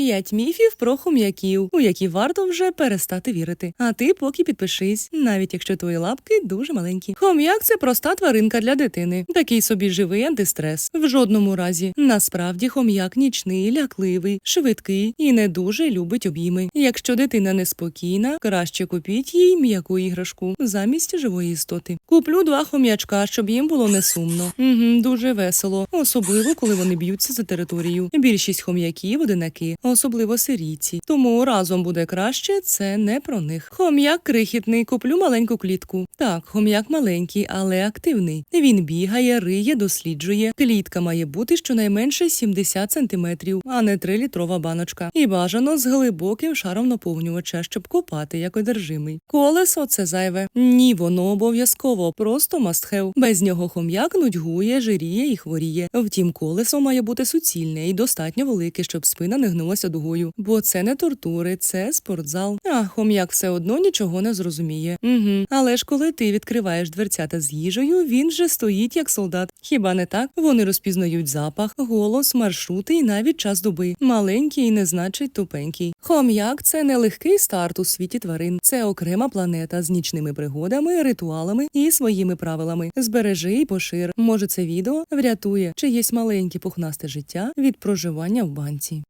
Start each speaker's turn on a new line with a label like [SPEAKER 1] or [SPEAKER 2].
[SPEAKER 1] П'ять міфів про хом'яків, у які варто вже перестати вірити. А ти поки підпишись, навіть якщо твої лапки дуже маленькі. Хом'як це проста тваринка для дитини. Такий собі живий антистрес. В жодному разі. Насправді хом'як нічний, лякливий, швидкий і не дуже любить обійми. Якщо дитина неспокійна, краще купіть їй м'яку іграшку замість живої істоти. Куплю два хом'ячка, щоб їм було не сумно. Угу, дуже весело, особливо коли вони б'ються за територію. Більшість хом'яків одинаки, особливо сирійці. Тому разом буде краще. Це не про них. Хом'як крихітний, куплю маленьку клітку. Так, хом'як маленький, але активний. Він бігає, риє, досліджує. Клітка має бути щонайменше 70 сантиметрів, а не 3-літрова баночка. І бажано з глибоким шаром наповнювача, щоб копати як одержимий. Колесо це зайве. Ні, воно обов'язково, просто have. Без нього хом'як нудьгує, жиріє і хворіє. Втім, колесо має бути суцільне і достатньо велике, щоб спина не гнулася дугою. Бо це не тортури, це спортзал. А хом'як все одно нічого не зрозуміє. Угу. Але ж коли ти відкриваєш дверцята з їжею, він вже стоїть як солдат. Хіба не так? Вони розпізнають запах, голос, маршрути і навіть час доби. Маленький і не значить тупенький. Хом'як це не легкий старт у світі тварин. Це окрема планета з нічними пригодами, ритуалами і своїми правилами. Збережи і пошир. Може, це відео врятує чиєсь маленьке пухнасте життя від проживання в банці.